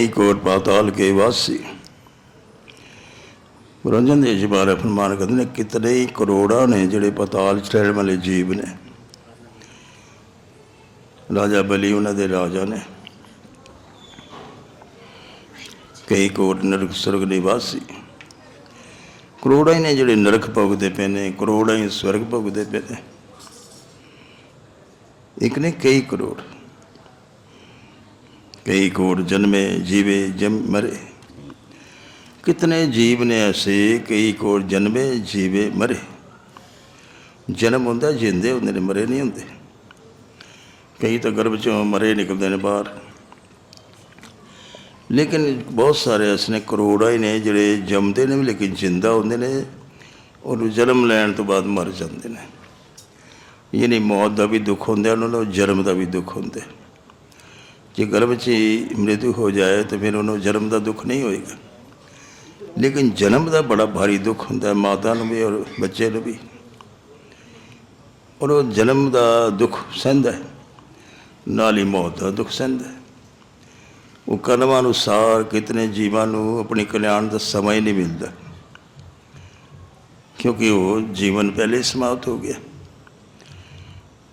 ਕਈ ਕੋਟ ਪਾਤਾਲ ਕੇ ਵਾਸੀ। ਰੰਜਨ ਦੇ ਜਬਾਰੇ ਫਰਮਾਨ ਕਰਦੇ ਨੇ, ਕਿਤਨੇ ਹੀ ਕਰੋੜਾਂ ਨੇ ਜਿਹੜੇ ਪਾਤਾਲ ਚ ਵਾਲੇ ਜੀਵ ਨੇ। ਰਾਜਾ ਬਲੀ ਉਹਨਾਂ ਦੇ ਰਾਜਾ ਨੇ। ਕਈ ਕੋਟ ਨਰਕ ਸੁਰਗ ਵਾਸੀ। ਕਰੋੜਾਂ ਹੀ ਨੇ ਜਿਹੜੇ ਨਰਕ ਭੋਗਦੇ ਪਏ ਨੇ, ਕਰੋੜਾਂ ਹੀ ਸਵਰਗ ਭੋਗਦੇ ਪਏ ਨੇ। ਇੱਕ ਨੇ ਕਈ ਕਰੋੜ। ਕਈ ਕਰੋੜ ਜਨਮੇ ਜੀਵੇ ਜਮ ਮਰੇ। ਕਿਤਨੇ ਜੀਵ ਨੇ ਐਸੇ, ਕਈ ਕਰੋੜ ਜਨਮੇ ਜੀਵੇ ਮਰੇ। ਜਨਮ ਹੁੰਦਾ, ਜਿੰਦੇ ਹੁੰਦੇ ਨੇ, ਮਰੇ ਨਹੀਂ ਹੁੰਦੇ। ਕਈ ਤਾਂ ਗਰਭ ਚੋਂ ਮਰੇ, ਨਿਕਲਦੇ ਨੇ ਬਾਹਰ। ਲੇਕਿਨ ਬਹੁਤ ਸਾਰੇ ਐਸੇ ਨੇ, ਕਰੋੜਾਂ ਹੀ ਨੇ, ਜਿਹੜੇ ਜੰਮਦੇ ਨੇ ਵੀ, ਲੇਕਿਨ ਜਿੰਦਾ ਹੁੰਦੇ ਨੇ ਔਰ ਜਨਮ ਲੈਣ ਤੋਂ ਬਾਅਦ ਮਰ ਜਾਂਦੇ ਨੇ। ਯਾਨੀ ਮੌਤ ਦਾ ਵੀ ਦੁੱਖ ਹੁੰਦਾ, ਉਹਨਾਂ ਨੂੰ ਜਨਮ ਦਾ ਵੀ ਦੁੱਖ ਹੁੰਦਾ। ਜੇ ਗਰਭ 'ਚ ਹੀ ਮ੍ਰਿਤੂ ਹੋ ਜਾਏ ਤਾਂ ਫਿਰ ਉਹਨੂੰ ਜਨਮ ਦਾ ਦੁੱਖ ਨਹੀਂ ਹੋਏਗਾ। ਲੇਕਿਨ ਜਨਮ ਦਾ ਬੜਾ ਭਾਰੀ ਦੁੱਖ ਹੁੰਦਾ ਮਾਤਾ ਨੂੰ ਵੀ ਔਰ ਬੱਚੇ ਨੂੰ ਵੀ। ਔਰ ਉਹ ਜਨਮ ਦਾ ਦੁੱਖ ਸਹਿੰਦਾ ਨਾਲ ਹੀ ਮੌਤ ਦਾ ਦੁੱਖ ਸਹਿੰਦਾ ਉਹ ਕਰਮਾਂ ਅਨੁਸਾਰ ਕਿਤਨੇ ਜੀਵਾਂ ਨੂੰ ਆਪਣੇ ਕਲਿਆਣ ਦਾ ਸਮਾਂ ਹੀ ਨਹੀਂ ਮਿਲਦਾ। ਕਿਉਂਕਿ ਉਹ ਜੀਵਨ ਪਹਿਲੇ ਸਮਾਪਤ ਹੋ ਗਿਆ।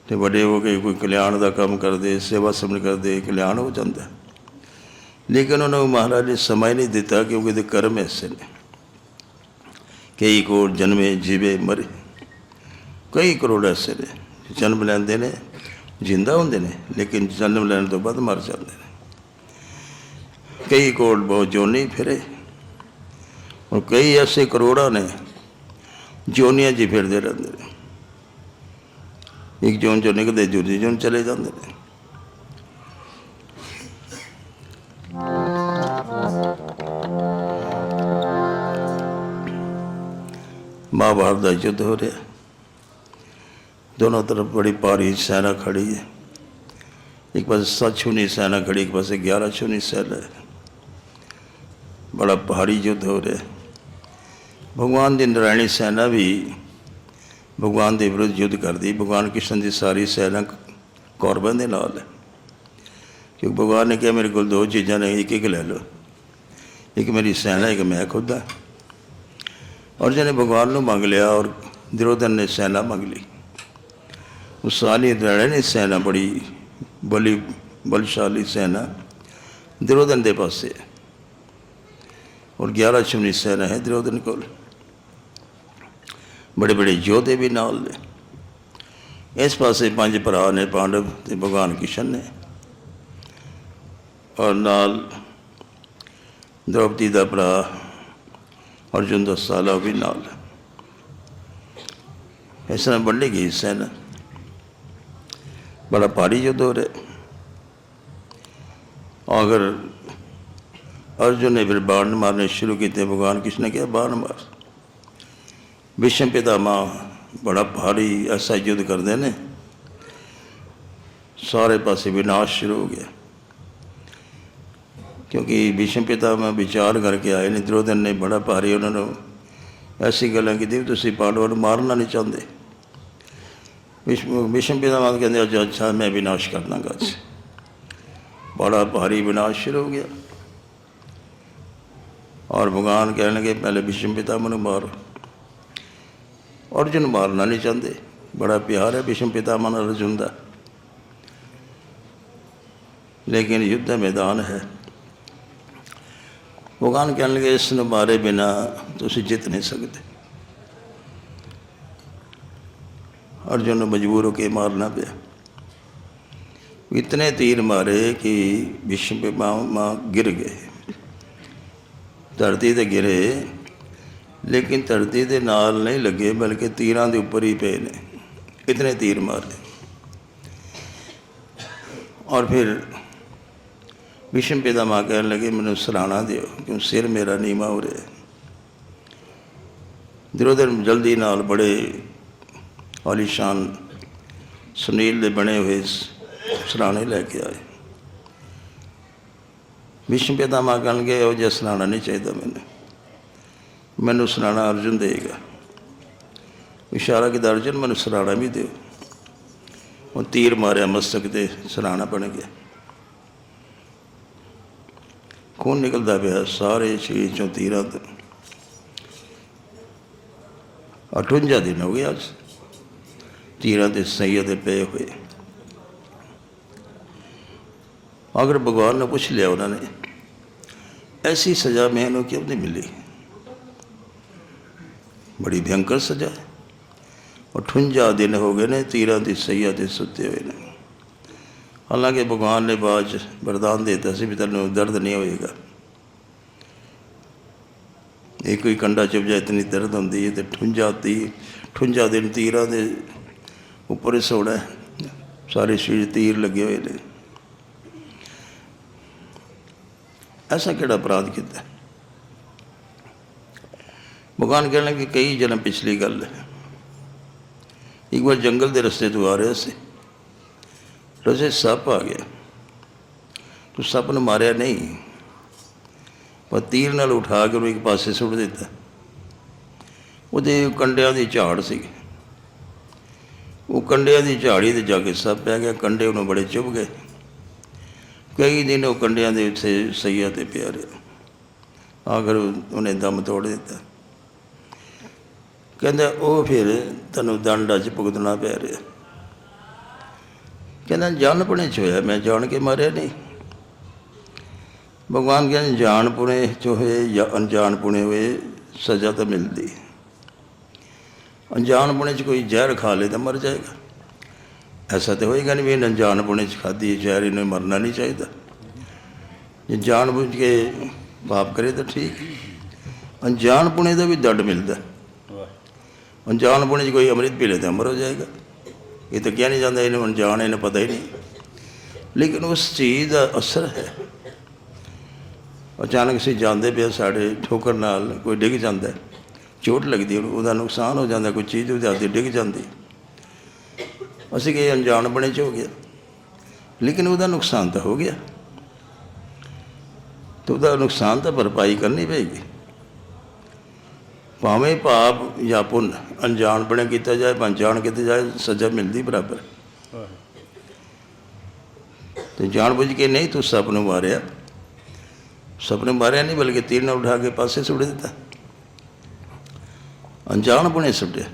ਤੇ ਵੱਡੇ ਹੋ ਕੇ ਕੋਈ ਕਲਿਆਣ ਦਾ ਕੰਮ ਕਰਦੇ, ਸੇਵਾ ਸਮਝ ਕਰਦੇ, ਕਲਿਆਣ ਹੋ ਜਾਂਦਾ। ਲੇਕਿਨ ਉਹਨਾਂ ਨੂੰ ਮਹਾਰਾਜ ਨੇ ਸਮਾਂ ਹੀ ਨਹੀਂ ਦਿੱਤਾ ਕਿਉਂਕਿ ਇਹਦੇ ਕਰਮ ਐਸੇ ਨੇ। ਕਈ ਕੋਟ ਜਨਮੇ, ਜੀਵੇ, ਮਰੇ। ਕਈ ਕਰੋੜ ਐਸੇ ਨੇ। ਜਨਮ ਲੈਂਦੇ ਨੇ, ਜਿੰਦਾ ਹੁੰਦੇ ਨੇ, ਲੇਕਿਨ ਜਨਮ ਲੈਣ ਤੋਂ ਬਾਅਦ ਮਰ ਜਾਂਦੇ ਨੇ। ਕਈ ਕੋਲ ਬਹੁਤ ਜੋਨੀ ਫਿਰੇ। ਔਰ ਕਈ ਐਸੇ ਕਰੋੜਾਂ ਨੇ, ਜੋਨੀਆਂ ਜੀ ਫਿਰਦੇ ਰਹਿੰਦੇ ਨੇ। ਇੱਕ ਜੋਨ ਚੋਂ ਨਿਕਲਦੇ ਦੂਜੀ ਜੋਨ ਚਲੇ ਜਾਂਦੇ ਨੇ ਮਹਾਭਾਰਤ ਦਾ ਯੁੱਧ ਹੋ ਰਿਹਾ ਦੋਨੋਂ ਤਰਫ ਬੜੀ ਭਾਰੀ ਸੈਨਾ ਖੜੀ ਹੈ ਇੱਕ ਪਾਸੇ ਸੱਤ ਛੂਨੀ ਸੈਨਾ ਖੜੀ ਇੱਕ ਪਾਸੇ 11 ਛੂਨੀ ਸੈਨਾ ਹੈ ਬੜਾ ਭਾਰੀ ਯੁੱਧ ਹੋ ਰਿਹਾ ਭਗਵਾਨ ਦੀ ਨਰਾਇਣੀ ਸੈਨਾ ਵੀ ਭਗਵਾਨ ਦੇ ਵਿਰੁੱਧ ਯੁੱਧ ਕਰਦੀ। ਭਗਵਾਨ ਕ੍ਰਿਸ਼ਨ ਦੀ ਸਾਰੀ ਸੈਨਾ ਕੌਰਬਾਂ ਦੇ ਨਾਲ ਹੈ। ਕਿਉਂਕਿ ਭਗਵਾਨ ਨੇ ਕਿਹਾ, ਮੇਰੇ ਕੋਲ ਦੋ ਚੀਜ਼ਾਂ ਨੇ ਇੱਕ ਇੱਕ ਲੈ ਲਓ। ਇੱਕ ਮੇਰੀ ਸੈਨਾ, ਇੱਕ ਮੈਂ ਖੁਦ ਹਾਂ। ਔਰ ਜਿਹਨੇ ਭਗਵਾਨ ਨੂੰ ਮੰਗ ਲਿਆ ਔਰ ਦੁਰੋਧਨ ਨੇ ਸੈਨਾ ਮੰਗ ਲਈ। ਉਸ ਸਾਲੀ ਦਰੜੇ ਨੇ ਸੈਨਾ, ਬੜੀ ਬਲੀ, ਬਲਸ਼ਾਲੀ ਸੈਨਾ। ਦੁਰੋਧਨ ਦੇ ਪਾਸੇ ਹੈ। ਔਰ 11 ਸ਼ਮਨੀ ਸੈਨਾ ਹੈ ਦੁਰੋਧਨ ਕੋਲ। ਬੜੇ ਬੜੇ ਯੋਧੇ ਵੀ ਨਾਲ ਨੇ। ਇਸ ਪਾਸੇ ਪੰਜ ਭਰਾ ਨੇ, ਪਾਂਡਵ ਤੇ ਭਗਵਾਨ ਕਿਸ਼ਨ ਨੇ। ਔਰ ਨਾਲ ਦ੍ਰੋਪਦੀ ਦਾ ਭਰਾ ਅਰਜੁਨ ਦਾ ਸਾਲਾ ਵੀ ਨਾਲ। ਇਸ ਤਰ੍ਹਾਂ ਵੰਡੀ ਗਈ ਸੈਨਾ। ਬੜਾ ਭਾਰੀ ਯੁੱਧ ਹੋ ਰਿਹਾ। ਅਗਰ ਅਰਜੁਨ ਨੇ ਫਿਰ ਬਾਣ ਮਾਰਨੇ ਸ਼ੁਰੂ ਕੀਤੇ। ਭਗਵਾਨ ਕਿਸ਼ਨ ਨੇ ਕਿਹਾ, ਬਾਣ ਮਾਰ। ਵਿਸ਼ਮ ਪਿਤਾਮਾ ਬੜਾ ਭਾਰੀ ਐਸਾ ਯੁੱਧ ਕਰਦੇ ਨੇ। ਸਾਰੇ ਪਾਸੇ ਵਿਨਾਸ਼ ਸ਼ੁਰੂ ਹੋ ਗਿਆ। ਕਿਉਂਕਿ ਵਿਸ਼ਮ ਪਿਤਾਮਾ ਵਿਚਾਰ ਕਰਕੇ ਆਏ ਨੇ ਦੁਰੋਧਨ ਨੇ ਬੜਾ ਭਾਰੀ ਉਹਨਾਂ ਨੂੰ ਐਸੀ ਗੱਲਾਂ ਕੀਤੀ ਵੀ ਤੁਸੀਂ ਪਾਂਡਵਾਂ ਨੂੰ ਮਾਰਨਾ ਨਹੀਂ ਚਾਹੁੰਦੇ। ਵਿਸ਼ਮ ਵਿਸ਼ਮ ਪਿਤਾਮਾ ਕਹਿੰਦੇ ਅੱਜ ਅੱਛਾ ਮੈਂ ਵਿਨਾਸ਼ ਕਰ ਦਾਂਗਾ ਅੱਜ। ਬੜਾ ਭਾਰੀ ਵਿਨਾਸ਼ ਸ਼ੁਰੂ ਹੋ ਗਿਆ। ਔਰ ਭਗਵਾਨ ਕਹਿਣਗੇ ਲੱਗੇ ਪਹਿਲੇ ਵਿਸ਼ਮ ਪਿਤਾਮਾ ਨੂੰ ਮਾਰੋ। ਅਰਜੁਨ ਮਾਰਨਾ ਨਹੀਂ ਚਾਹੁੰਦੇ। ਬੜਾ ਪਿਆਰ ਹੈ ਵਿਸ਼ਮ ਪਿਤਾਮਾ ਨਾਲ ਅਰਜੁਨ ਦਾ। ਲੇਕਿਨ ਯੁੱਧ ਦਾ ਮੈਦਾਨ ਹੈ। ਭਗਵਾਨ ਕਹਿਣ ਲੱਗੇ ਇਸ ਨੂੰ ਮਾਰੇ ਬਿਨਾ ਤੁਸੀਂ ਜਿੱਤ ਨਹੀਂ ਸਕਦੇ। ਅਰਜੁਨ ਨੂੰ ਮਜਬੂਰ ਹੋ ਕੇ ਮਾਰਨਾ ਪਿਆ। ਇਤਨੇ ਤੀਰ ਮਾਰੇ ਕਿ ਵਿਸ਼ਮ ਪਿਤਾਮਾ ਗਿਰ ਗਏ। ਧਰਤੀ ਤੇ ਗਿਰੇ ਲੇਕਿਨ ਧਰਤੀ ਦੇ ਨਾਲ ਨਹੀਂ ਲੱਗੇ, ਬਲਕਿ ਤੀਰਾਂ ਦੇ ਉੱਪਰ ਹੀ ਪਏ ਨੇ। ਇਤਨੇ ਤੀਰ ਮਾਰੇ ਔਰ ਫਿਰ ਵਿਸ਼ਮ ਪਿਤਾਮਾ ਕਹਿਣ ਲੱਗੇ, ਮੈਨੂੰ ਸਰਾਣਾ ਦਿਓ, ਕਿਉਂ ਸਿਰ ਮੇਰਾ ਨੀਵਾ ਹੋ ਰਿਹਾ ਦੁਰੋਧਨ ਜਲਦੀ ਨਾਲ ਬੜੇ ਆਲੀਸ਼ਾਨ ਸੁਨੀਲ ਦੇ ਬਣੇ ਹੋਏ ਸਰਾਣੇ ਲੈ ਕੇ ਆਏ। ਵਿਸ਼ਮ ਕਹਿਣ ਕਹਿਣਗੇ ਉਹ ਜਿਹਾ ਸਰਾਣਾ ਨਹੀਂ ਚਾਹੀਦਾ ਮੈਨੂੰ। ਮੈਨੂੰ ਸਰਾਣਾ ਅਰਜੁਨ ਦੇਗਾ। ਇਸ਼ਾਰਾ ਕੀਤਾ, ਅਰਜੁਨ ਮੈਨੂੰ ਸਰਾਣਾ ਵੀ ਦਿਓ। ਉਹ ਤੀਰ ਮਾਰਿਆ ਮਸਤਕ ਤੇ ਸਰਾਣਾ ਬਣ ਗਿਆ। ਖੂਨ ਨਿਕਲਦਾ ਪਿਆ ਸਾਰੇ ਸਰੀਰ ਚੋਂ ਤੀਰਾਂ ਤੋਂ। 58 ਦਿਨ ਹੋ ਗਏ ਅੱਜ। ਤੀਰਾਂ ਦੇ ਸਈਏ ਦੇ ਪਏ ਹੋਏ। ਅਗਰ ਭਗਵਾਨ ਨੇ ਪੁੱਛ ਲਿਆ ਉਹਨਾਂ ਨੇ, ਐਸੀ ਸਜ਼ਾ ਮੈਨੂੰ ਕਿਉਂ ਨਹੀਂ ਮਿਲੀ? ਬੜੀ ਭਿਆਨਕ ਸਜ਼ਾ ਹੈ। 58 ਦਿਨ ਹੋ ਗਏ ਨੇ, ਤੀਰਾਂ ਦੀ ਸਈਆ ਤੇ ਸੁੱਤੇ ਹੋਏ ਨੇ। ਹਾਲਾਂਕਿ ਭਗਵਾਨ ਨੇ ਬਾਅਦ 'ਚ ਵਰਦਾਨ ਦੇ ਦਿੱਤਾ ਸੀ ਵੀ ਤੈਨੂੰ ਦਰਦ ਨਹੀਂ ਹੋਏਗਾ। ਇਹ ਕੋਈ ਕੰਡਾ ਚੁੱਭ ਜਾਏ ਇਤਨੀ ਦਰਦ ਹੁੰਦੀ ਹੈ ਤੇ 58 ਤੀ 58 ਦਿਨ ਤੀਰਾਂ ਦੇ ਉੱਪਰ ਹੀ ਸੋਣਾ ਸਾਰੇ ਸਰੀਰ ਤੀਰ ਲੱਗੇ ਹੋਏ ਨੇ। ਐਸਾ ਕਿਹੜਾ ਅਪਰਾਧ ਕੀਤਾ? ਭਗਵਾਨ ਕਹਿਣ ਲੱਗੇ ਕਈ ਜਨਮ ਪਿਛਲੀ ਗੱਲ ਹੈ। ਇੱਕ ਵਾਰ ਜੰਗਲ ਦੇ ਰਸਤੇ ਤੋਂ ਆ ਰਿਹਾ ਸੀ। ਰਸੇ ਸੱਪ ਆ ਗਿਆ। ਤੂੰ ਸੱਪ ਨੂੰ ਮਾਰਿਆ ਨਹੀਂ, ਪਰ ਤੀਰ ਨਾਲ ਉਠਾ ਕੇ ਉਹਨੂੰ ਇੱਕ ਪਾਸੇ ਸੁੱਟ ਦਿੱਤਾ। ਉਹਦੇ ਕੰਡਿਆਂ ਦੀ ਝਾੜ ਸੀ। ਉਹ ਕੰਡਿਆਂ ਦੀ ਝਾੜੀ ਤੇ ਜਾ ਕੇ ਸੱਪ ਪੈ ਗਿਆ। ਕੰਡੇ ਉਹਨੂੰ ਬੜੇ ਚੁੱਭ ਗਏ। ਕਈ ਦਿਨ ਉਹ ਕੰਡਿਆਂ ਦੇ ਉੱਤੇ ਸਈਆ ਤੇ ਪਿਆ ਰਿਹਾ। ਆਖਰ ਉਹਨੇ ਦਮ ਤੋੜ ਦਿੱਤਾ। ਕਹਿੰਦਾ ਉਹ ਫਿਰ ਤੈਨੂੰ ਦੰਡ ਅੱਜ ਭੁਗਤਣਾ ਪੈ ਰਿਹਾ। ਕਹਿੰਦਾ ਜਾਣਪੁਣੇ ਚ ਹੋਇਆ, ਮੈਂ ਜਾਣ ਕੇ ਮਾਰਿਆ ਨਹੀਂ। ਭਗਵਾਨ ਕਹਿੰਦੇ ਜਾਣਪੁਣੇ ਚ ਹੋਏ ਜਾਂ ਅਣਜਾਣਪੁਣੇ ਹੋਏ, ਸਜ਼ਾ ਤਾਂ ਮਿਲਦੀ। ਅਣਜਾਣਪੁਣੇ ਚ ਕੋਈ ਜ਼ਹਿਰ ਖਾ ਲੇ ਤਾਂ ਮਰ ਜਾਏਗਾ। ਐਸਾ ਤਾਂ ਹੋਏਗਾ ਨਹੀਂ ਵੀ ਇਹਨੇ ਅਣਜਾਣਪੁਣੇ ਚ ਖਾਧੀ ਜ਼ਹਿਰ ਇਹਨੂੰ ਮਰਨਾ ਨਹੀਂ ਚਾਹੀਦਾ। ਜੇ ਜਾਣਬੁੱਝ ਕੇ ਪਾਪ ਕਰੇ ਤਾਂ ਠੀਕ। ਅਣਜਾਣਪੁਣੇ ਦਾ ਵੀ ਦੰਡ ਮਿਲਦਾ। ਅਣਜਾਣਪੁਣੇ ਚ ਕੋਈ ਅੰਮ੍ਰਿਤ ਪੀ ਲੇ ਤਾਂ ਅਮਰ ਹੋ ਜਾਏਗਾ। ਇਹ ਤਾਂ ਕਿਹਾ ਨਹੀਂ ਜਾਂਦਾ ਇਹਨੂੰ ਅਣਜਾਣ ਇਹਨੂੰ ਪਤਾ ਹੀ ਨਹੀਂ। ਲੇਕਿਨ ਉਸ ਚੀਜ਼ ਦਾ ਅਸਰ ਹੈ। ਅਚਾਨਕ ਅਸੀਂ ਜਾਂਦੇ ਪਏ ਸਾਡੇ ਠੋਕਰ ਨਾਲ ਕੋਈ ਡਿੱਗ ਜਾਂਦਾ ਚੋਟ ਲੱਗਦੀ ਹੈ, ਉਹਦਾ ਨੁਕਸਾਨ ਹੋ ਜਾਂਦਾ ਕੋਈ ਚੀਜ਼ ਉਹਦੇ ਹੱਥ ਡਿੱਗ ਜਾਂਦੀ ਅਸੀਂ ਕਿ ਅਣਜਾਣ ਬਣੇ ਚ ਹੋ ਗਿਆ। ਲੇਕਿਨ ਉਹਦਾ ਨੁਕਸਾਨ ਤਾਂ ਹੋ ਗਿਆ। ਤੇ ਉਹਦਾ ਨੁਕਸਾਨ ਤਾਂ ਭਰਪਾਈ ਕਰਨੀ ਪਏਗੀ। ਭਾਵੇਂ ਪਾਪ ਜਾਂ ਪੁੰਨ, ਅਣਜਾਣ ਬਣੇ ਕੀਤਾ ਜਾਏ ਭਾਵੇਂ ਜਾਣ ਕੀਤਾ ਜਾਏ, ਸਜ਼ਾ ਮਿਲਦੀ ਬਰਾਬਰ। ਤੇ ਜਾਣ ਬੁੱਝ ਕੇ ਨਹੀਂ ਤੂੰ ਸੱਪ ਨੂੰ ਮਾਰਿਆ। ਸਭ ਨੇ ਮਾਰਿਆ ਨਹੀਂ, ਬਲਕਿ ਤੀਰ ਨਾਲ ਉਠਾ ਕੇ ਪਾਸੇ ਸੁੱਟ ਦਿੱਤਾ। ਅਣਜਾਣ ਬਣੇ ਸੁੱਟਿਆ।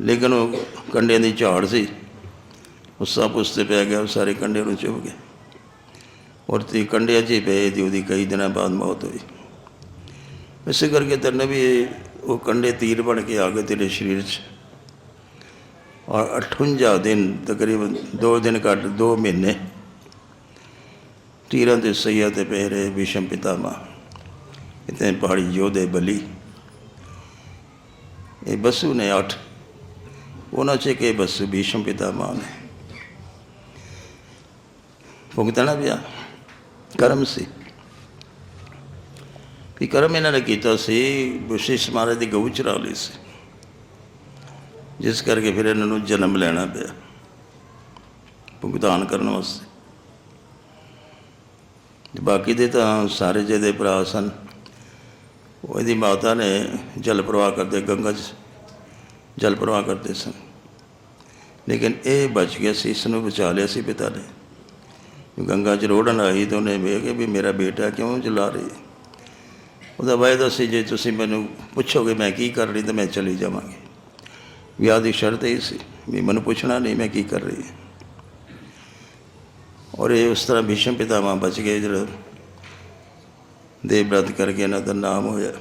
ਲੇਕਿਨ ਉਹ ਕੰਡਿਆਂ ਦੀ ਝਾੜ ਸੀ। ਉਹ ਸੱਪ ਉਸ ਤੇ ਪੈ ਗਿਆ, ਉਹ ਸਾਰੇ ਕੰਡੇ ਨੂੰ ਚੁੱਭ ਗਏ। ਔਰ ਤੇ ਕੰਡਿਆਂ 'ਚ ਹੀ ਪਏ ਦੀ ਉਹਦੀ ਕਈ ਦਿਨਾਂ ਬਾਅਦ ਮੌਤ ਹੋਈ। ਇਸੇ ਕਰਕੇ ਤੈਨੂੰ ਵੀ ਉਹ ਕੰਡੇ ਤੀਰ ਬਣ ਕੇ ਆ ਗਏ ਤੇਰੇ ਸਰੀਰ 'ਚ ਔਰ 58 ਦਿਨ ਤਕਰੀਬਨ 2 ਦਿਨ ਘੱਟ 2 ਮਹੀਨੇ ਤੀਰਾਂ ਦੇ ਸਈਆ ਤੇ ਪੈ ਰਹੇ ਵਿਸ਼ਮ ਪਿਤਾਮਾ ਇਤਨੇ ਪਹਾੜੀ ਯੋਧੇ ਬਲੀ ਇਹ ਬਸੂ ਨੇ ਅੱਠ ਉਹਨਾਂ ਚ ਕੇ ਬਸੂ ਵਿਸ਼ਮ ਪਿਤਾਮਾ ਨੇ ਭੁਗਤਣਾ ਪਿਆ ਕਰਮ ਸੀ ਵੀ ਕਰਮ ਇਹਨਾਂ ਨੇ ਕੀਤਾ ਸੀ ਵਿਸ਼ੇਸ਼ ਮਹਾਰਾਜ ਦੀ ਗਊ ਚਰਾ ਲਈ ਸੀ। ਜਿਸ ਕਰਕੇ ਫਿਰ ਇਹਨਾਂ ਨੂੰ ਜਨਮ ਲੈਣਾ ਪਿਆ, ਭੁਗਤਾਨ ਕਰਨ ਵਾਸਤੇ। ਬਾਕੀ ਦੇ ਤਾਂ ਸਾਰੇ ਜਿਹਦੇ ਭਰਾ ਸਨ। ਉਹਦੀ ਮਾਤਾ ਨੇ ਜਲ ਪ੍ਰਵਾਹ ਕਰਦੇ, ਗੰਗਾ 'ਚ ਜਲ ਪ੍ਰਵਾਹ ਕਰਦੇ ਸਨ। ਲੇਕਿਨ ਇਹ ਬਚ ਗਿਆ ਸੀ, ਇਸ ਨੂੰ ਬਚਾ ਲਿਆ ਸੀ ਪਿਤਾ ਨੇ। ਗੰਗਾ 'ਚ ਰੋੜਨ ਆਈ ਤਾਂ ਉਹਨੇ ਵੇਖ ਕੇ ਵੀ ਮੇਰਾ ਬੇਟਾ ਕਿਉਂ ਜਲਾ ਰਹੀ ਹੈ? ਉਹਦਾ ਵਾਅਦਾ ਸੀ ਜੇ ਤੁਸੀਂ ਮੈਨੂੰ ਪੁੱਛੋਗੇ ਮੈਂ ਕੀ ਕਰ ਰਹੀ, ਤਾਂ ਮੈਂ ਚਲੀ ਜਾਵਾਂਗੀ। ਵਿਆਹ ਦੀ ਸ਼ਰਤ ਇਹ ਸੀ ਵੀ ਮੈਨੂੰ ਪੁੱਛਣਾ ਨਹੀਂ ਮੈਂ ਕੀ ਕਰ ਰਹੀ ਔਰ ਇਹ ਉਸ ਤਰ੍ਹਾਂ ਭੀਸ਼ਮ ਪਿਤਾਮਾ ਬਚ ਗਏ, ਜਿਹੜਾ ਦੇਵ ਬ੍ਰਤ ਕਰਕੇ ਇਹਨਾਂ ਦਾ ਨਾਮ ਹੋਇਆ।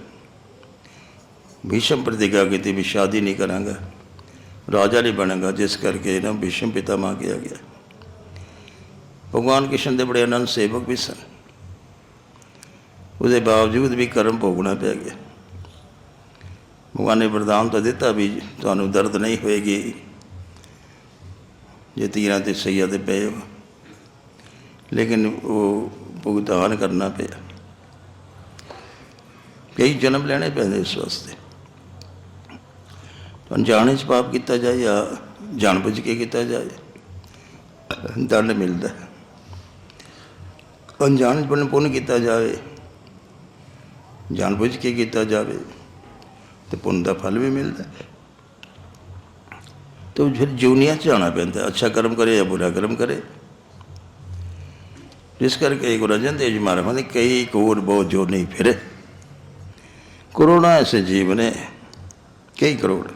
ਭੀਸ਼ਮ ਪ੍ਰਤਿਗਾ ਕੀਤੀ ਵੀ ਸ਼ਾਦੀ ਨਹੀਂ ਕਰਾਂਗਾ, ਰਾਜਾ ਨਹੀਂ ਬਣਾਂਗਾ, ਜਿਸ ਕਰਕੇ ਇਹਨਾਂ ਭੀਸ਼ਮ ਪਿਤਾਮਾ ਕਿਹਾ ਗਿਆ। ਭਗਵਾਨ ਕ੍ਰਿਸ਼ਨ ਦੇ ਬੜੇ ਅਨੰਦ ਸੇਵਕ ਵੀ ਸਨ। ਉਹਦੇ ਬਾਵਜੂਦ ਵੀ ਕਰਮ ਭੋਗਣਾ ਪੈ ਗਿਆ। ਭਗਵਾਨ ਨੇ ਵਰਦਾਨ ਤਾਂ ਦਿੱਤਾ ਵੀ ਤੁਹਾਨੂੰ ਦਰਦ ਨਹੀਂ ਹੋਏਗੀ। ਜੇ ਤੀਰਾਂ ਤੇ ਸਈਆ ਤੇ ਪਏ ਹੋ। ਲੇਕਿਨ ਉਹ ਭੁਗਤਾਨ ਕਰਨਾ ਪਿਆ। ਕਈ ਜਨਮ ਲੈਣੇ ਪੈਂਦੇ ਇਸ ਵਾਸਤੇ। ਤਾਂ ਅਣਜਾਣੇ ਚ ਪਾਪ ਕੀਤਾ ਜਾਏ ਜਾਂ ਬੁੱਝ ਕੇ ਕੀਤਾ ਜਾਏ, ਦੰਡ ਮਿਲਦਾ। ਹੈ ਅਣਜਾਣੇ ਪੁੰਨ ਕੀਤਾ ਜਾਵੇ। ਜਾਣਬੁੱਝ ਕੇ ਕੀਤਾ ਜਾਵੇ ਤੇ ਪੁੰਨ ਦਾ ਫਲ ਵੀ ਮਿਲਦਾ ਹੈ। ਤੇ ਫਿਰ ਜੂਨੀਆਂ ਚ ਜਾਣਾ ਪੈਂਦਾ ਅੱਛਾ ਕਰਮ ਕਰੇ ਜਾਂ ਬੁਰਾ ਕਰਮ ਕਰੇ। ਜਿਸ ਕਰਕੇ ਗੁਰੂ ਅਰਜਨ ਦੇਵ ਜੀ ਮਹਾਰਾਜ ਕਹਿੰਦੇ, ਕਈ ਕੋਰ ਬਹੁਤ ਜੋ ਨਹੀਂ ਫਿਰੇ। ਕਰੋੜਾਂ ਐਸੇ ਜੀਵ ਨੇ, ਕਈ ਕਰੋੜ।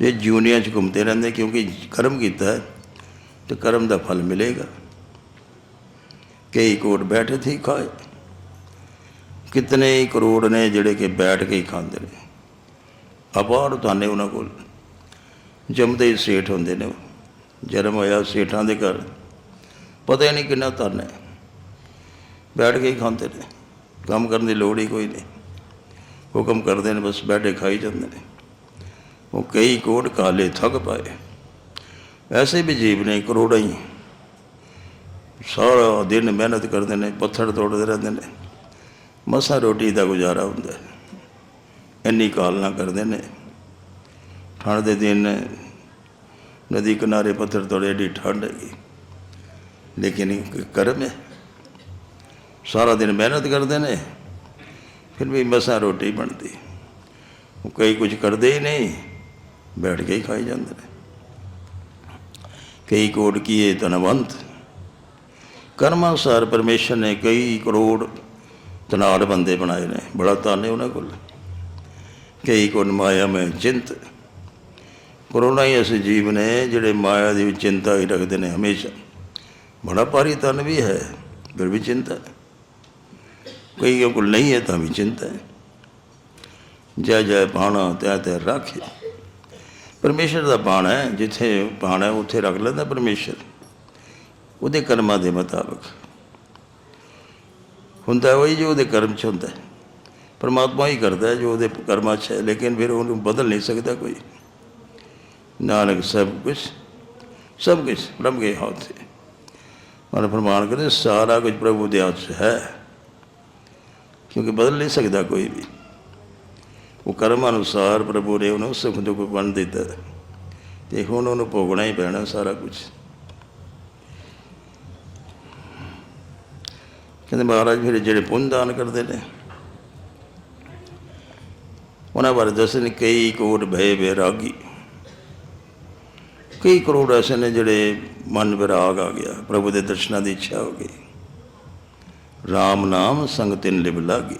ਇਹ ਜੂਨੀਆਂ ਚ ਘੁੰਮਦੇ ਰਹਿੰਦੇ ਕਿਉਂਕਿ ਕਰਮ ਕੀਤਾ ਹੈ, ਤੇ ਕਰਮ ਦਾ ਫਲ ਮਿਲੇਗਾ। ਕਈ ਕੋਰ ਬੈਠੇ ਥੀ ਖਾਏ ਕਿਤਨੇ ਹੀ ਕਰੋੜ ਨੇ ਜਿਹੜੇ ਕਿ ਬੈਠ ਕੇ ਹੀ ਖਾਂਦੇ ਨੇ। ਅਪਾਰ ਤਾਨੇ ਉਹਨਾਂ ਕੋਲ। ਜੰਮਦੇ ਹੀ ਸੇਠ ਹੁੰਦੇ ਨੇ ਉਹ। ਜਨਮ ਹੋਇਆ ਸੇਠਾਂ ਦੇ ਘਰ। ਪਤਾ ਹੀ ਨਹੀਂ ਕਿੰਨਾ ਧਨ ਹੈ। ਬੈਠ ਕੇ ਹੀ ਖਾਂਦੇ ਨੇ। ਕੰਮ ਕਰਨ ਦੀ ਲੋੜ ਹੀ ਕੋਈ ਨਹੀਂ। ਹੁਕਮ ਕਰਦੇ ਨੇ ਬਸ ਬੈਠੇ ਖਾਈ ਜਾਂਦੇ ਨੇ। ਉਹ ਕਈ ਕੋਟ ਕਾਲੇ ਥੱਕ ਪਾਏ। ਐਸੇ ਵੀ ਜੀਵ ਨੇ ਕਰੋੜਾਂ ਹੀ। ਸਾਰਾ ਦਿਨ ਮਿਹਨਤ ਕਰਦੇ ਨੇ, ਪੱਥਰ ਤੋੜਦੇ ਰਹਿੰਦੇ ਨੇ। ਮਸਾਂ ਰੋਟੀ ਦਾ ਗੁਜ਼ਾਰਾ ਹੁੰਦਾ ਇੰਨੀ ਕਾਲਨਾ ਕਰਦੇ ਨੇ। ਠੰਡ ਦੇ ਦਿਨ ਨਦੀ ਕਿਨਾਰੇ ਪੱਥਰ ਤੋੜੇ, ਏਡੀ ਠੰਡ ਹੈਗੀ। ਲੇਕਿਨ ਕਰਮ ਹੈ। ਸਾਰਾ ਦਿਨ ਮਿਹਨਤ ਕਰਦੇ ਨੇ, ਫਿਰ ਵੀ ਮਸਾਂ ਰੋਟੀ ਬਣਦੀ। ਉਹ ਕਈ ਕੁਝ ਕਰਦੇ ਹੀ ਨਹੀਂ, ਬੈਠ ਕੇ ਹੀ ਖਾਈ ਜਾਂਦੇ ਨੇ। ਕਈ ਕੋਟ ਕੀਏ ਧਨਵੰਤ। ਕਰਮਾਂ ਅਨੁਸਾਰ ਪਰਮੇਸ਼ਰ ਨੇ ਕਈ ਕਰੋੜ ਤਨਾੜ ਬੰਦੇ ਬਣਾਏ ਨੇ, ਬੜਾ ਧਨ ਹੈ ਉਹਨਾਂ ਕੋਲ। ਕਈ ਕੋਲ ਮਾਇਆ ਮੈਂ ਚਿੰਤ। ਕਰੋਨਾ ਹੀ ਐਸੇ ਜੀਵ ਨੇ, ਜਿਹੜੇ ਮਾਇਆ ਦੀ ਚਿੰਤਾ ਹੀ ਰੱਖਦੇ ਨੇ ਹਮੇਸ਼ਾ। ਬੜਾ ਭਾਰੀ ਤਨ ਵੀ ਹੈ, ਫਿਰ ਵੀ ਚਿੰਤਾ ਕਈਆਂ ਕੋਲ ਨਹੀਂ ਹੈ ਤਾਂ ਵੀ ਚਿੰਤਾ ਹੈ। ਜੈ ਜੈ ਬਾਣਾ, ਤੈ ਤੈ ਰਾਖੇ। ਪਰਮੇਸ਼ਰ ਦਾ ਬਾਣਾ ਹੈ, ਜਿੱਥੇ ਬਾਣਾ ਹੈ, ਉੱਥੇ ਰੱਖ ਲੈਂਦਾ ਪਰਮੇਸ਼ਰ। ਉਹਦੇ ਕਰਮਾਂ ਦੇ ਮੁਤਾਬਕ। ਹੁੰਦਾ ਉਹੀ ਜੋ ਉਹਦੇ ਕਰਮ ਚ ਹੁੰਦਾ ਪਰਮਾਤਮਾ ਹੀ ਕਰਦਾ ਜੋ ਉਹਦੇ ਕਰਮਾਂ ਚ ਹੈ, ਲੇਕਿਨ ਫਿਰ ਉਹਨੂੰ ਬਦਲ ਨਹੀਂ ਸਕਦਾ ਕੋਈ। ਨਾਨਕ ਸਭ ਕੁਝ ਸਭ ਕੁਝ ਪ੍ਰਭੂ ਕੇ ਹੱਥ ਹੈ ਮਨ ਪ੍ਰਮਾਣ ਕਰਦੇ ਸਾਰਾ ਕੁਝ ਪ੍ਰਭੂ ਦੇ ਹੱਥ ਹੈ। ਕਿਉਂਕਿ ਬਦਲ ਨਹੀਂ ਸਕਦਾ ਕੋਈ ਵੀ। ਉਹ ਕਰਮ ਅਨੁਸਾਰ ਪ੍ਰਭੂ ਨੇ ਉਹਨੂੰ ਸੁਖ ਦੁੱਖ ਬਣ ਦਿੱਤਾ। ਤੇ ਹੁਣ ਉਹਨੂੰ ਭੋਗਣਾ ਹੀ ਪੈਣਾ ਸਾਰਾ ਕੁਝ ਕਹਿੰਦੇ ਮਹਾਰਾਜ ਫਿਰ ਜਿਹੜੇ ਪੁੰਨ ਦਾਨ ਕਰਦੇ ਨੇ, ਉਹਨਾਂ ਬਾਰੇ ਦੱਸਣ ਕਈ ਕੋਟ ਭਏ ਬੈਰਾਗੀ, ਕਈ ਕਰੋੜ ਐਸੇ ਨੇ ਜਿਹੜੇ ਮਨ ਵਿਰਾਗ ਆ ਗਿਆ, ਪ੍ਰਭੂ ਦੇ ਦਰਸ਼ਨਾਂ ਦੀ ਇੱਛਾ ਹੋ ਗਈ। RAM ਨਾਮ ਸੰਗ ਤਿੰਨ ਲਿਵ ਲਾਗੀ।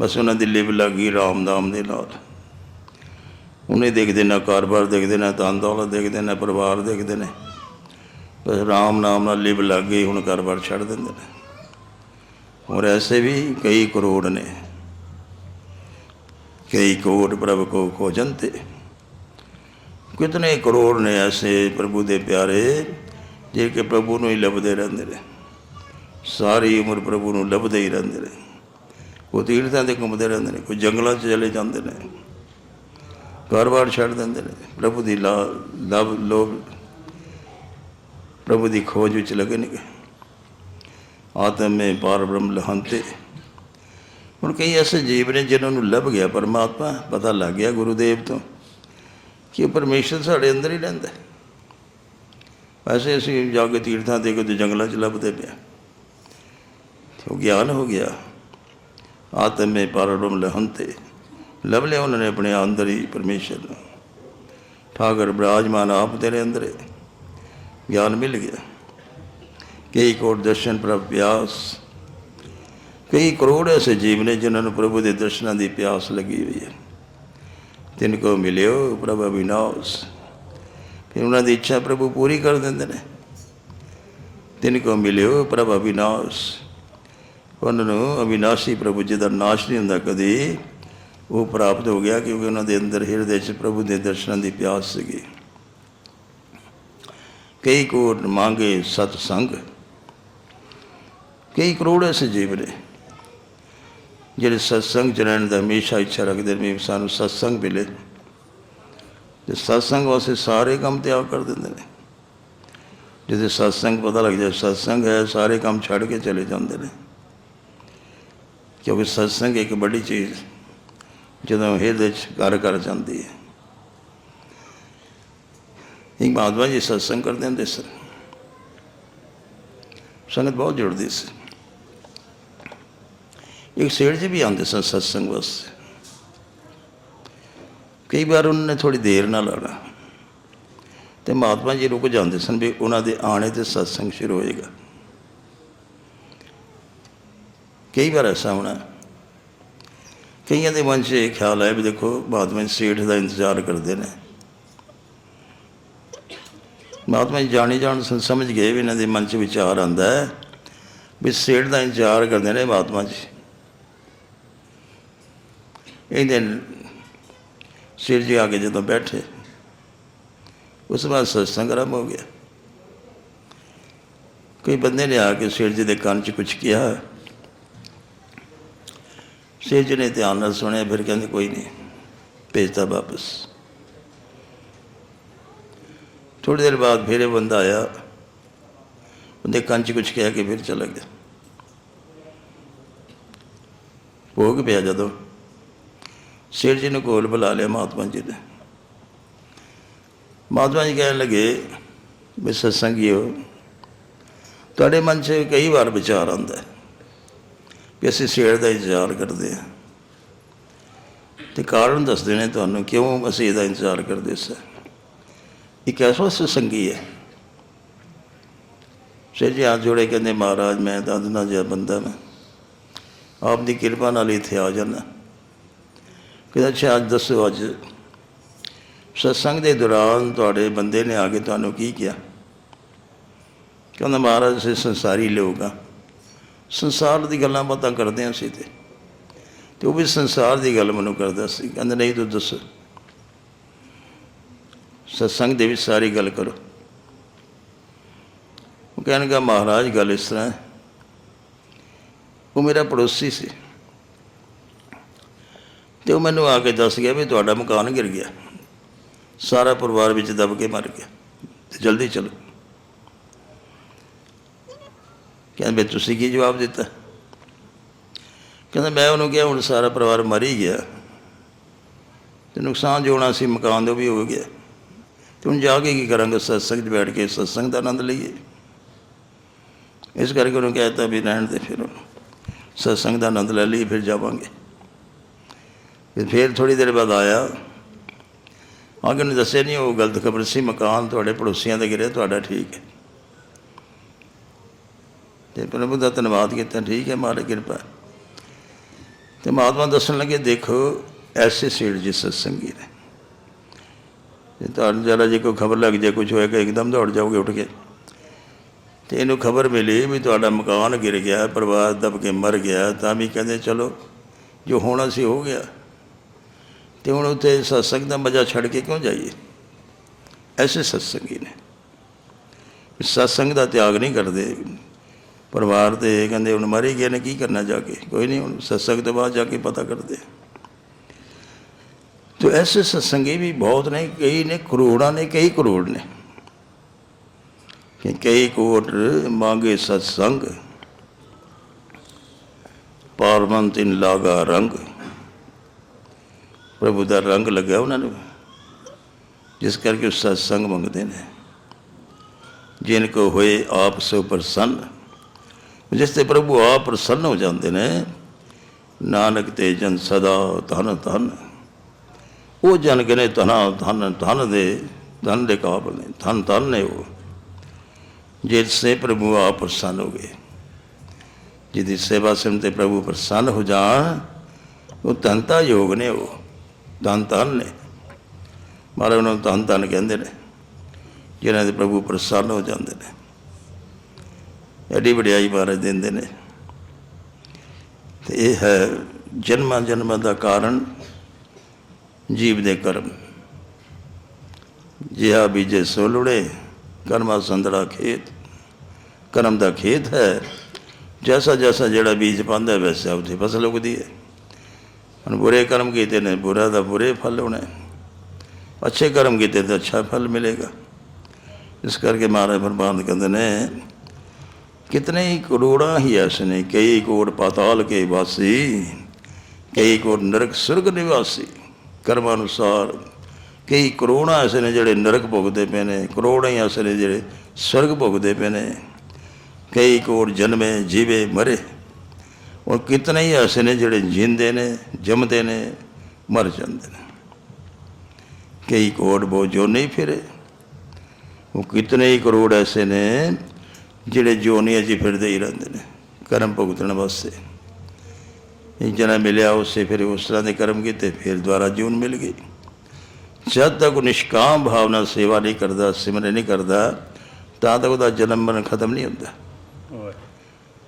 ਬਸ ਉਹਨਾਂ ਦੀ ਲਿਵ ਲੱਗੀ RAM ਨਾਮ ਦੇ ਨਾਲ। ਉਹਨੇ ਦੇਖਦੇ ਨਾ ਕਾਰੋਬਾਰ ਦੇਖਦੇ ਨਾ ਧਨ ਦੌਲਤ ਦੇਖਦੇ ਨਾ ਪਰਿਵਾਰ ਦੇਖਦੇ ਨੇ। ਬਸ RAM ਨਾਮ ਨਾਲ ਲਿਵ ਲੱਗ ਗਈ, ਹੁਣ ਕਾਰੋਬਾਰ ਛੱਡ ਦਿੰਦੇ ਨੇ। ਹੋਰ ਐਸੇ ਵੀ ਕਈ ਕਰੋੜ ਨੇ। ਕਈ ਕੋਟ ਪ੍ਰਭੂ ਕੋ ਖੋਜਨ 'ਤੇ ਕਿਤਨੇ ਕਰੋੜ ਨੇ ਐਸੇ ਪ੍ਰਭੂ ਦੇ ਪਿਆਰੇ ਜਿਹੜੇ ਕਿ ਪ੍ਰਭੂ ਨੂੰ ਹੀ ਲੱਭਦੇ ਰਹਿੰਦੇ ਨੇ। ਸਾਰੀ ਉਮਰ ਪ੍ਰਭੂ ਨੂੰ ਲੱਭਦੇ ਹੀ ਰਹਿੰਦੇ ਨੇ। ਕੋਈ ਤੀਰਥਾਂ ਤੇ ਘੁੰਮਦੇ ਰਹਿੰਦੇ ਨੇ, ਕੋਈ ਜੰਗਲਾਂ 'ਚ ਚਲੇ ਜਾਂਦੇ ਨੇ। ਘਰ-ਬਾਰ ਛੱਡ ਦਿੰਦੇ ਨੇ। ਪ੍ਰਭੂ ਦੀ ਲਾ, ਲਵ, ਲੋਭ ਪ੍ਰਭੂ ਦੀ ਖੋਜ ਵਿੱਚ ਲੱਗਣਗੇ। ਆਤਮ ਮੇ ਪਾਰ ਬ੍ਰਹਮ ਲਹੰਤੇ। ਹੁਣ ਕਈ ਐਸੇ ਜੀਵ ਨੇ ਜਿਨ੍ਹਾਂ ਨੂੰ ਲੱਭ ਗਿਆ ਪਰਮਾਤਮਾ, ਪਤਾ ਲੱਗ ਗਿਆ ਗੁਰੂਦੇਵ ਤੋਂ ਕਿ ਪਰਮੇਸ਼ਰ ਸਾਡੇ ਅੰਦਰ ਹੀ ਰਹਿੰਦਾ ਵੈਸੇ ਅਸੀਂ ਜਾ ਕੇ ਤੀਰਥਾਂ ਤੇ ਕਿਤੇ ਜੰਗਲਾਂ 'ਚ ਲੱਭਦੇ ਪਿਆ ਤੇ ਗਿਆਨ ਹੋ ਗਿਆ। ਆਤਮ ਮੇ ਪਰਮ ਲਹੰਤੇ। ਲੱਭ ਲਿਆ ਉਹਨਾਂ ਨੇ ਆਪਣੇ ਅੰਦਰ ਹੀ ਪਰਮੇਸ਼ਰ ਨੂੰ। ਠਾਕਰ ਬਰਾਜਮਾਨ ਆਪ ਤੇਰੇ ਅੰਦਰ ਹੈ। ਗਿਆਨ ਮਿਲ ਗਿਆ। ਕਈ ਕੋਟ ਦਰਸ਼ਨ ਪ੍ਰਭ ਪਿਆਸ। ਕਈ ਕਰੋੜ ਐਸੇ ਜੀਵ ਨੇ ਜਿਨ੍ਹਾਂ ਨੂੰ ਪ੍ਰਭੂ ਦੇ ਦਰਸ਼ਨਾਂ ਦੀ ਪਿਆਸ ਲੱਗੀ ਹੋਈ ਹੈ। ਤਿੰਨ ਕੋ ਮਿਲਿਓ ਪ੍ਰਭ ਅਵਿਨਾਸ਼। ਫਿਰ ਉਹਨਾਂ ਦੀ ਇੱਛਾ ਪ੍ਰਭੂ ਪੂਰੀ ਕਰ ਦਿੰਦੇ ਨੇ। ਤਿੰਨ ਕੋ ਮਿਲਿਓ ਪ੍ਰਭ ਅਵਿਨਾਸ਼। ਉਹਨਾਂ ਨੂੰ ਅਵਿਨਾਸ਼ੀ ਪ੍ਰਭੂ ਜਿਹਦਾ ਨਾਸ਼ ਨਹੀਂ ਹੁੰਦਾ ਕਦੇ, ਉਹ ਪ੍ਰਾਪਤ ਹੋ ਗਿਆ ਕਿਉਂਕਿ ਉਹਨਾਂ ਦੇ ਅੰਦਰ ਹਿਰਦੇ 'ਚ ਪ੍ਰਭੂ ਦੇ ਦਰਸ਼ਨਾਂ ਦੀ ਪਿਆਸ ਸੀਗੀ। ਕਈ ਕੋਟ ਮੰਗੇ ਸਤ ਸੰਗ, ਕਈ ਕਰੋੜ ਐਸੇ ਜੀਵ ਨੇ ਜਿਹੜੇ ਸਤਸੰਗ ਚ ਰਹਿਣ ਦਾ ਹਮੇਸ਼ਾ ਇੱਛਾ ਰੱਖਦੇ ਨੇ ਸਾਨੂੰ ਸਤਸੰਗ ਮਿਲੇ। ਤੇ ਸਤਸੰਗ ਵਾਸਤੇ ਸਾਰੇ ਕੰਮ ਤਿਆਗ ਕਰ ਦਿੰਦੇ ਨੇ। ਜਿਹਦੇ ਸਤਸੰਗ ਪਤਾ ਲੱਗ ਜਾਏ ਸਤਸੰਗ ਹੈ, ਸਾਰੇ ਕੰਮ ਛੱਡ ਕੇ ਚਲੇ ਜਾਂਦੇ ਨੇ। ਕਿਉਂਕਿ ਸਤਸੰਗ ਇੱਕ ਵੱਡੀ ਚੀਜ਼, ਜਦੋਂ ਹਿਰਦੇ ਚ ਘਰ ਕਰ ਜਾਂਦੀ ਹੈ। ਇੱਕ ਮਾਧਵਾ ਜੀ ਸਤਸੰਗ ਕਰਦੇ ਹੁੰਦੇ ਸਨ ਸੰਗਤ ਬਹੁਤ ਜੁੜਦੀ ਸੀ। ਇੱਕ ਸੇਠ ਜੀ ਵੀ ਆਉਂਦੇ ਸਨ ਸਤਸੰਗ ਵਾਸਤੇ। ਕਈ ਵਾਰ ਉਹਨਾਂ ਨੇ ਥੋੜੀ ਦੇਰ ਨਾਲ ਆਣਾ ਤੇ ਮਹਾਤਮਾ ਜੀ ਰੁਕ ਜਾਂਦੇ ਸਨ ਵੀ ਉਹਨਾਂ ਦੇ ਆਣੇ ਤੇ ਸਤਸੰਗ ਸ਼ੁਰੂ ਹੋਏਗਾ। ਕਈ ਵਾਰ ਐਸਾ ਹੋਣਾ। ਕਈਆਂ ਦੇ ਮਨ 'ਚ ਇਹ ਖਿਆਲ ਆਇਆ ਵੀ ਦੇਖੋ ਮਹਾਤਮਾ ਜੀ ਸੇਠ ਦਾ ਇੰਤਜ਼ਾਰ ਕਰਦੇ ਨੇ। ਮਹਾਤਮਾ ਜੀ ਜਾਣੀ ਜਾਣ ਸਮਝ ਗਏ ਵੀ ਇਹਨਾਂ ਦੇ ਮਨ 'ਚ ਵਿਚਾਰ ਆਂਦਾ ਹੈ ਵੀ ਸੇਠ ਦਾ ਇੰਤਜ਼ਾਰ ਕਰਦੇ ਨੇ ਮਹਾਤਮਾ ਜੀ। ਇਹਦੇ ਸਿਰ ਜੀ ਆ ਕੇ ਜਦੋਂ ਬੈਠੇ, ਉਸ ਤੋਂ ਬਾਅਦ ਸਤਸੰਗ ਆਰੰਭ ਹੋ ਗਿਆ। ਕੋਈ ਬੰਦੇ ਨੇ ਆ ਕੇ ਸਿਰ ਜੀ ਦੇ ਕੰਨ 'ਚ ਕੁਝ ਕਿਹਾ ਸਿਰ ਜੀ ਨੇ ਧਿਆਨ ਨਾਲ ਸੁਣਿਆ, ਫਿਰ ਕਹਿੰਦੇ ਕੋਈ ਨਹੀਂ, ਭੇਜਤਾ ਵਾਪਸ। ਥੋੜੀ ਦੇਰ ਬਾਅਦ ਫਿਰ ਇਹ ਬੰਦਾ ਆਇਆ। ਉਹਦੇ ਕੰਨ 'ਚ ਕੁਝ ਕਿਹਾ ਕਿ ਫਿਰ ਚਲਾ ਗਿਆ। ਭੋਗ ਪਿਆ ਜਦੋਂ। ਸੇਠ ਜੀ ਨੂੰ ਕੋਲ ਬੁਲਾ ਲਿਆ ਮਹਾਤਮਾ ਜੀ ਨੇ ਮਹਾਤਮਾ ਜੀ ਕਹਿਣ ਲੱਗੇ ਵੀ ਸਤਸੰਗੀਓ, ਤੁਹਾਡੇ ਮਨ 'ਚ ਕਈ ਵਾਰ ਵਿਚਾਰ ਆਉਂਦਾ ਹੈ ਕਿ ਅਸੀਂ ਸ਼ੇਰ ਦਾ ਇੰਤਜ਼ਾਰ ਕਰਦੇ ਹਾਂ। ਤੇ ਕਾਰਨ ਦੱਸਦੇ ਨੇ ਤੁਹਾਨੂੰ, ਕਿਉਂ ਅਸੀਂ ਇਹਦਾ ਇੰਤਜ਼ਾਰ ਕਰਦੇ ਸਾਂ ਇੱਕ ਐਸਾ ਸਤਸੰਗੀ ਹੈ? ਸ਼ੇਰ ਜੀ ਹੱਥ ਜੋੜੇ ਕਹਿੰਦੇ, ਮਹਾਰਾਜ, ਮੈਂ ਤਾਂ ਅੰਦਨਾ ਜਿਹਾ ਬੰਦਾ ਮੈਂ ਆਪ ਦੀ ਕਿਰਪਾ ਨਾਲ ਇੱਥੇ ਆ ਜਾਣਾ ਕਹਿੰਦਾ, ਅੱਛਾ, ਅੱਜ ਦੱਸੋ ਅੱਜ। ਸਤਸੰਗ ਦੇ ਦੌਰਾਨ ਤੁਹਾਡੇ ਬੰਦੇ ਨੇ ਆ ਕੇ ਤੁਹਾਨੂੰ ਕੀ ਕਿਹਾ? ਕਹਿੰਦਾ, ਮਹਾਰਾਜ, ਅਸੀਂ ਸੰਸਾਰੀ ਲੋਕ ਆ। ਸੰਸਾਰ ਦੀ ਗੱਲਾਂ ਬਾਤਾਂ ਕਰਦੇ ਹਾਂ ਅਸੀਂ ਤੇ। ਤੇ ਉਹ ਵੀ ਸੰਸਾਰ ਦੀ ਗੱਲ ਮੈਨੂੰ ਕਰਦਾ ਸੀ। ਕਹਿੰਦਾ, ਨਹੀਂ, ਤੂੰ ਦੱਸ। ਸਤਸੰਗ ਦੇ ਵਿੱਚ ਸਾਰੀ ਗੱਲ ਕਰੋ। ਉਹ ਕਹਿਣਗਾ, ਮਹਾਰਾਜ, ਗੱਲ ਇਸ ਤਰ੍ਹਾਂ ਹੈ। ਉਹ ਮੇਰਾ ਪੜੋਸੀ ਸੀ। ਤੇ ਉਹ ਮੈਨੂੰ ਆ ਕੇ ਦੱਸ ਗਿਆ ਵੀ ਤੁਹਾਡਾ ਮਕਾਨ ਗਿਰ ਗਿਆ। ਸਾਰਾ ਪਰਿਵਾਰ ਵਿੱਚ ਦਬ ਕੇ ਮਰ ਗਿਆ। ਤੇ ਜਲਦੀ ਚਲੋ। ਕਹਿੰਦੇ, ਵੀ ਤੁਸੀਂ ਕੀ ਜਵਾਬ ਦਿੱਤਾ? ਕਹਿੰਦਾ, ਮੈਂ ਉਹਨੂੰ ਕਿਹਾ, ਹੁਣ ਸਾਰਾ ਪਰਿਵਾਰ ਮਰ ਹੀ ਗਿਆ। ਤੇ ਨੁਕਸਾਨ ਜੋ ਹੋਣਾ ਸੀ ਮਕਾਨ ਦਾ ਵੀ ਹੋ ਗਿਆ। ਤੇ ਹੁਣ ਜਾ ਕੇ ਕੀ ਕਰਾਂਗੇ ਸਤਸੰਗ 'ਚ ਬੈਠ ਕੇ ਸਤਸੰਗ ਦਾ ਆਨੰਦ ਲਈਏ ਇਸ ਕਰਕੇ ਉਹਨੂੰ ਕਹਿਤਾ ਵੀ ਰਹਿਣ ਦੇ ਫਿਰ ਉਹਨੂੰ ਸਤਸੰਗ ਦਾ ਆਨੰਦ ਲੈ ਲਈ ਫਿਰ ਜਾਵਾਂਗੇ ਤੇ ਫਿਰ ਥੋੜੀ ਦੇਰ ਬਾਅਦ ਆਇਆ ਆ ਕੇ ਉਹਨੇ ਦੱਸਿਆ ਨਹੀਂ ਉਹ ਗਲਤ ਖਬਰ ਸੀ ਮਕਾਨ ਤੁਹਾਡੇ ਪੜੋਸੀਆਂ ਦਾ ਗਿਰਿਆ ਤੁਹਾਡਾ ਠੀਕ ਹੈ ਤੇ ਪ੍ਰਭੂ ਦਾ ਧੰਨਵਾਦ ਕੀਤਾ ਠੀਕ ਹੈ ਮਾਰੇ ਕਿਰਪਾ ਤੇ ਮਹਾਤਮਾ ਦੱਸਣ ਲੱਗੇ ਦੇਖੋ ਐਸੇ ਸੇਠ ਜੀ ਸਤਸੰਗੀ ਨੇ ਤੇ ਤੁਹਾਨੂੰ ਜਰਾ ਜੇ ਕੋਈ ਖਬਰ ਲੱਗ ਜਾਏ ਕੁਝ ਹੋਏਗਾ ਇੱਕਦਮ ਦੌੜ ਜਾਓਗੇ ਉੱਠ ਕੇ। ਤੇ ਇਹਨੂੰ ਖਬਰ ਮਿਲੀ ਵੀ ਤੁਹਾਡਾ ਮਕਾਨ ਗਿਰ ਗਿਆ, ਪਰਿਵਾਰ ਦਬ ਕੇ ਮਰ ਗਿਆ, ਤਾਂ ਵੀ ਕਹਿੰਦੇ ਚਲੋ, ਜੋ ਹੋਣਾ ਸੀ ਹੋ ਗਿਆ। ਤੇ ਹੁਣ ਉੱਥੇ ਸਤਸੰਗ ਦਾ ਮਜ਼ਾ ਛੱਡ ਕੇ ਕਿਉਂ ਜਾਈਏ? ਐਸੇ ਸਤਸੰਗੀ ਨੇ। ਸਤਸੰਗ ਦਾ ਤਿਆਗ ਨਹੀਂ ਕਰਦੇ। ਪਰਿਵਾਰ ਤੇ ਕਹਿੰਦੇ, ਹੁਣ ਮਰੇ ਗਏ ਨੇ, ਕੀ ਕਰਨਾ ਜਾ ਕੇ? ਕੋਈ ਨਹੀਂ, ਹੁਣ ਸਤਸੰਗ ਤੋਂ ਬਾਅਦ ਜਾ ਕੇ ਪਤਾ ਕਰਦੇ। ਤੋ ਐਸੇ ਸਤਸੰਗੀ ਵੀ ਬਹੁਤ ਨੇ ਕਈ ਨੇ ਕਰੋੜਾਂ ਨੇ ਕਈ ਕਰੋੜ ਨੇ ਕਿ ਕਈ ਕੋਟ ਮੰਗੇ ਸਤਸੰਗ ਪਾਰਮੰਤਿਨ ਲਾਗਾ ਰੰਗ ਪ੍ਰਭੂ ਦਾ ਰੰਗ ਲੱਗਾ ਉਹਨਾਂ ਨੂੰ ਜਿਸ ਕਰਕੇ ਉਹ ਸਤਸੰਗ ਮੰਗਦੇ ਨੇ ਜਿਨ ਕੋ ਹੋਏ ਆਪ ਸੋ ਪ੍ਰਸੰਨ ਜਿਸ ਤੇ ਪ੍ਰਭੂ ਆਪ ਪ੍ਰਸੰਨ ਹੋ ਜਾਂਦੇ ਨੇ ਨਾਨਕ ਤੇ ਜਨ ਸਦਾ ਧਨ ਧਨ ਉਹ ਜਨ ਕਹਿੰਦੇ ਧਨਾ, ਧਨ ਧਨ ਦੇ ਧਨ ਦੇ ਕਾਬਲ ਨੇ, ਧਨ ਧਨ ਨੇ ਉਹ। ਜਿਸ ਸੇ ਪ੍ਰਭੂ ਆਪ ਪ੍ਰਸੰਨ ਹੋ ਗਏ। ਜਿਹਦੀ ਸੇਵਾ ਸਿਮ ਤੇ ਪ੍ਰਭੂ ਪ੍ਰਸੰਨ ਹੋ ਜਾਣ, ਉਹ ਧਨਤਾ ਯੋਗ ਨੇ ਉਹ, ਧਨ ਧਨ ਨੇ। ਮਾਰੇ ਉਹਨਾਂ ਨੂੰ ਧਨ ਧਨ ਕਹਿੰਦੇ ਨੇ ਜਿਹਨਾਂ ਦੇ ਪ੍ਰਭੂ ਪ੍ਰਸੰਨ ਹੋ ਜਾਂਦੇ ਨੇ। ਐਡੀ ਵਡਿਆਈ ਮਹਾਰਾਜ ਦਿੰਦੇ ਨੇ। ਤੇ ਇਹ ਹੈ ਜਨਮਾਂ ਜਨਮਾਂ ਦਾ ਕਾਰਨ ਜੀਵ ਦੇ ਕਰਮ। ਜਿਹਾ ਬੀਜੇ ਸੋਲੜੇ ਕਰਮਾ ਸੰਦੜਾ ਖੇਤ। ਕਰਮ ਦਾ ਖੇਤ ਹੈ। ਜੈਸਾ ਜੈਸਾ ਜਿਹੜਾ ਬੀਜ ਪਾਉਂਦਾ, ਵੈਸਾ ਉੱਥੇ ਫਸਲ ਉਗਦੀ ਹੈ। ਹੁਣ ਬੁਰੇ ਕਰਮ ਕੀਤੇ ਨੇ, ਬੁਰਾ ਦਾ ਬੁਰੇ ਫਲ ਹੋਣਾ। ਅੱਛੇ ਕਰਮ ਕੀਤੇ ਤਾਂ ਅੱਛਾ ਫਲ ਮਿਲੇਗਾ। ਇਸ ਕਰਕੇ ਮਹਾਰਾਜ ਫਰਮਾਨ ਕਹਿੰਦੇ ਨੇ, ਕਿਤਨੇ ਹੀ ਕਰੋੜਾਂ ਹੀ ਐਸੇ ਨੇ, ਕਈ ਕੋਟ ਪਾਤਾਲ ਕੇ ਵਾਸੀ, ਕਈ ਕੋਟ ਨਰਕ ਸੁਰਗ ਨਿਵਾਸੀ। ਕਰਮ ਅਨੁਸਾਰ। ਕਈ ਕਰੋੜਾਂ ਐਸੇ ਨੇ ਜਿਹੜੇ ਨਰਕ ਭੋਗਦੇ ਪਏ ਨੇ, ਕਰੋੜਾਂ ਹੀ ਐਸੇ ਨੇ ਜਿਹੜੇ ਸਵਰਗ ਭੋਗਦੇ ਪਏ ਨੇ। ਕਈ ਕੋਟ ਜਨਮੇ, ਜੀਵੇ, ਮਰੇ। ਔਰ ਕਿਤਨੇ ਹੀ ਐਸੇ ਨੇ ਜਿਹੜੇ ਜਿੰਦੇ ਨੇ, ਜੰਮਦੇ ਨੇ, ਮਰ ਜਾਂਦੇ ਨੇ। ਕਈ ਕੋਟ ਬੋ ਜੋ ਨਹੀਂ ਫਿਰੇ। ਉਹ ਕਿਤਨੇ ਹੀ ਕਰੋੜ ਐਸੇ ਨੇ ਜਿਹੜੇ ਜੋਨੀਆਂ 'ਚ ਹੀ ਫਿਰਦੇ ਹੀ ਰਹਿੰਦੇ ਨੇ, ਕਰਮ ਭੁਗਤਣ ਵਾਸਤੇ। ਇੱਕ ਜਣਾ ਮਿਲਿਆ ਉਸੇ ਫਿਰ ਉਸ ਤਰ੍ਹਾਂ ਦੇ ਕਰਮ ਕੀਤੇ ਫਿਰ ਦੁਆਰਾ ਜੂਨ ਮਿਲ ਗਈ। ਜਦ ਤੱਕ ਉਹ ਨਿਸ਼ਕਾਮ ਭਾਵਨਾ ਸੇਵਾ ਨਹੀਂ ਕਰਦਾ ਸਿਮਰਨ ਨਹੀਂ ਕਰਦਾ ਤਾਂ ਤੱਕ ਉਹਦਾ ਜਨਮ ਮਰਨ ਖਤਮ ਨਹੀਂ ਹੁੰਦਾ।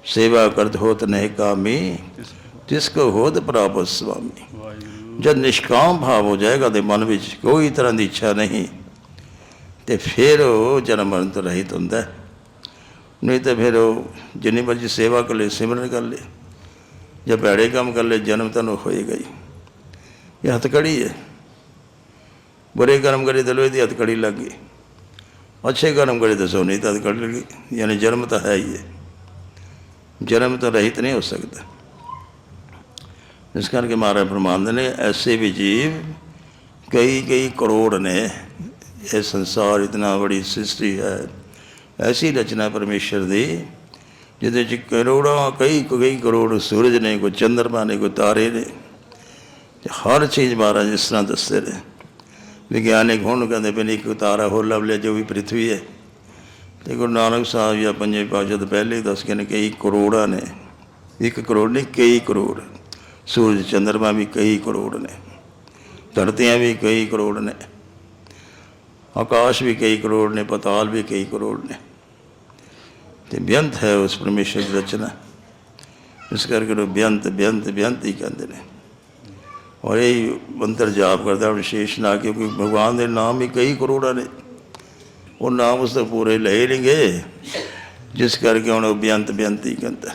ਸੇਵਾ ਕਰਦ ਹੋਤ ਨਹੀਂ ਕਾਮੀ ਜਿਸ ਕੋ ਹੋਤ ਪ੍ਰਾਪਤ ਸੁਆਮੀ ਜਦ ਨਿਸ਼ਕਾਮ ਭਾਵ ਹੋ ਜਾਏਗਾ ਤੇ ਮਨ ਵਿੱਚ ਕੋਈ ਤਰ੍ਹਾਂ ਦੀ ਇੱਛਾ ਨਹੀਂ ਤੇ ਫਿਰ ਉਹ ਜਨਮ ਮਰਨ ਤੋਂ ਰਹਿਤ ਹੁੰਦਾ। ਨਹੀਂ ਤਾਂ ਫਿਰ ਉਹ ਜਿੰਨੀ ਮਰਜ਼ੀ ਸੇਵਾ ਕਰ ਲੇ ਸਿਮਰਨ ਕਰ ਲੇ। ਜਾਂ ਭੈੜੇ ਕੰਮ ਕਰ ਲੇ ਜਨਮ ਤਾਂ ਹੋਏਗਾ ਹੀ। ਇਹ ਹੱਥਕੜੀ ਹੈ। ਬੁਰੇ ਕਰਮ ਕਰੇ ਤਾਂ ਲੋਹੇ ਦੀ ਹੱਥਕੜੀ ਲੱਗ ਗਈ। ਅੱਛੇ ਕਰਮ ਕਰੇ ਤਾਂ ਸੋਨੇ ਦੀ ਹੱਥਕੜੀ ਲੱਗੀ ਯਾਨੀ ਜਨਮ ਤਾਂ ਹੈ ਹੀ ਹੈ। ਜਨਮ ਤਾਂ ਰਹਿਤ ਨਹੀਂ ਹੋ ਸਕਦਾ। ਇਸ ਕਰਕੇ ਮਹਾਰਾਜ ਫਰਮਾਉਂਦੇ ਨੇ, ਐਸੇ ਵੀ ਜੀਵ ਕਈ ਕਈ ਕਰੋੜ ਨੇ। ਇਹ ਸੰਸਾਰ ਇਤਨਾ ਬੜੀ ਸ੍ਰਿਸ਼ਟੀ ਹੈ। ਐਸੀ ਰਚਨਾ ਪਰਮੇਸ਼ਰ ਦੀ ਜਿਹਦੇ ਚ ਕਰੋੜਾਂ, ਕਈ ਕਈ ਕਰੋੜ ਸੂਰਜ ਨੇ, ਕੋਈ ਚੰਦਰਮਾ ਨੇ, ਕੋਈ ਤਾਰੇ ਨੇ, ਤੇ ਹਰ ਚੀਜ਼ ਮਹਾਰਾਜ ਇਸ ਤਰ੍ਹਾਂ ਦੱਸਦੇ ਨੇ। ਵਿਗਿਆਨਿਕ ਹੁਣ ਕਹਿੰਦੇ ਪਏ ਨੇ, ਇੱਕ ਤਾਰਾ ਹੋਰ ਲੱਭ ਲਿਆ, ਜੋ ਵੀ ਪ੍ਰਿਥਵੀ ਹੈ। ਤੇ ਗੁਰੂ ਨਾਨਕ ਸਾਹਿਬ ਜੀ ਪੰਜਵੇਂ ਪਾਤਸ਼ਾਹ ਤੋਂ ਪਹਿਲੇ ਦੱਸ ਕੇ ਨੇ ਕਈ ਕਰੋੜਾਂ ਨੇ। ਇੱਕ ਕਰੋੜ ਨਹੀਂ, ਕਈ ਕਰੋੜ। ਸੂਰਜ, ਚੰਦਰਮਾ ਵੀ ਕਈ ਕਰੋੜ ਨੇ। ਧਰਤੀਆਂ ਵੀ ਕਈ ਕਰੋੜ ਨੇ। ਆਕਾਸ਼ ਵੀ ਕਈ ਕਰੋੜ ਨੇ, ਪਤਾਲ ਵੀ ਕਈ ਕਰੋੜ ਨੇ। ਤੇ ਬੇਅੰਤ ਹੈ ਉਸ ਪਰਮੇਸ਼ਰ ਦੀ ਰਚਨਾ। ਇਸ ਕਰਕੇ ਉਹ ਬੇਅੰਤ ਬੇਅੰਤ ਬੇਅੰਤ ਹੀ ਕਹਿੰਦੇ ਨੇ। ਔਰ ਇਹ ਮੰਤਰ ਜਾਪ ਕਰਦਾ ਵਿਸ਼ੇਸ਼ ਨਾ ਕਿਉਂਕਿ ਭਗਵਾਨ ਦੇ ਨਾਮ ਹੀ ਕਈ ਕਰੋੜਾਂ ਨੇ। ਉਹ ਨਾਮ ਉਸ ਦੇ ਪੂਰੇ ਲਏ ਨਹੀਂਗੇ, ਜਿਸ ਕਰਕੇ ਹੁਣ ਉਹ ਬੇਅੰਤ ਬੇਅੰਤ ਹੀ ਕਹਿੰਦਾ।